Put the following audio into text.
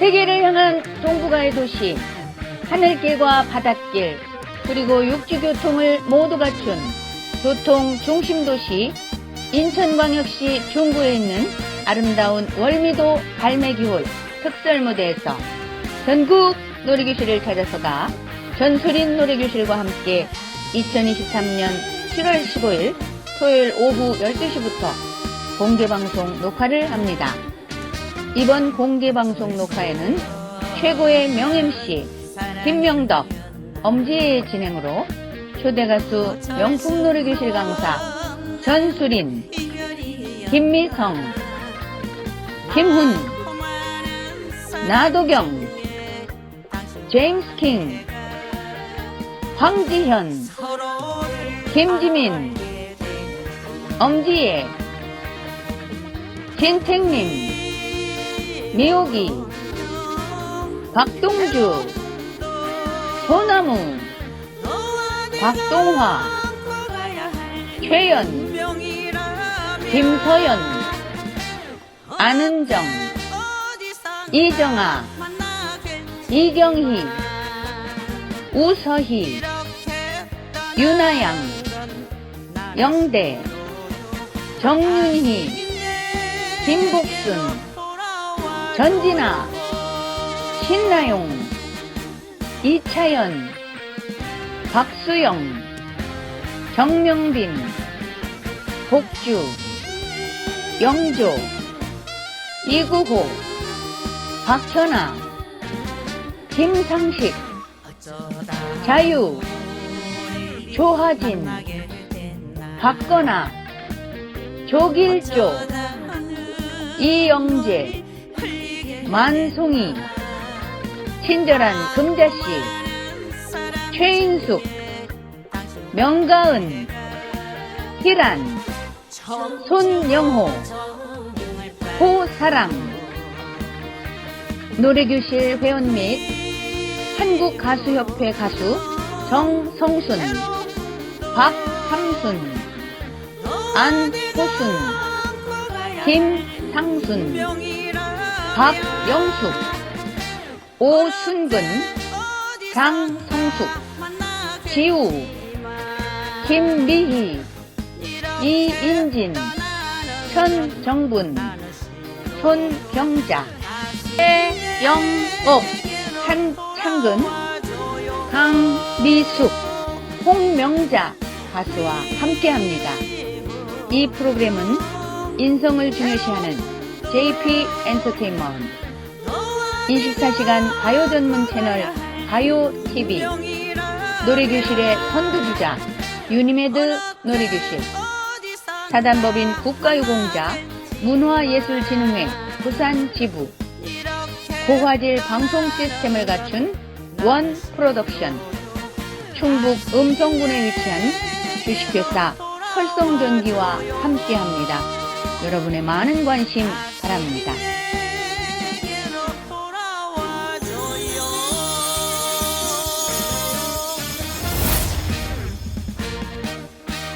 세계를 향한 동북아의 도시, 하늘길과 바닷길, 그리고 육지교통을 모두 갖춘 교통 중심 도시 인천광역시 중구에 있는 아름다운 월미도 갈매기홀 특설 무대에서 전국 놀이교실을 찾아서가 전수린 놀이교실과 함께 2023년 7월 15일 토요일 오후 12시부터 공개방송 녹화를 합니다. 이번 공개 방송 녹화에는 최고의 명-MC 김명덕, 엄지혜의 진행으로 초대 가수 명품 놀이교실 강사 전수린, 김미성, 김훈, 나도경, 제임스 킹, 황지현, 김지민, 엄지혜, 진택님, 미호기, 박동주, 소나무, 박동화, 최연, 김서연, 안은정, 이정아, 이경희, 우서희, 윤아양, 영대, 정윤희, 김복순, 전진아, 신나용, 이차연, 박수영, 정명빈, 복주, 영조, 이구호, 박현아, 김상식, 자유, 조하진, 박건아, 조길조, 이영재, 만송이, 친절한 금자씨, 최인숙, 명가은, 희란, 손영호, 호사랑, 노래교실 회원 및 한국가수협회 가수 정성순, 박상순, 안호순, 김상순, 박영숙, 오순근, 장성숙, 지우, 김미희, 이인진, 천정분, 손병자, 최영옥, 한창근, 강미숙, 홍명자 가수와 함께합니다. 이 프로그램은 인성을 중요시하는 JP 엔터테인먼트 24시간 가요 전문 채널 가요 TV 노래교실의 선두주자 유니메드 노래교실. 사단법인 국가유공자 문화예술진흥회 부산 지부. 고화질 방송 시스템을 갖춘 원 프로덕션. 충북 음성군에 위치한 주식회사 헐성전기와 함께합니다. 여러분의 많은 관심 바랍니다.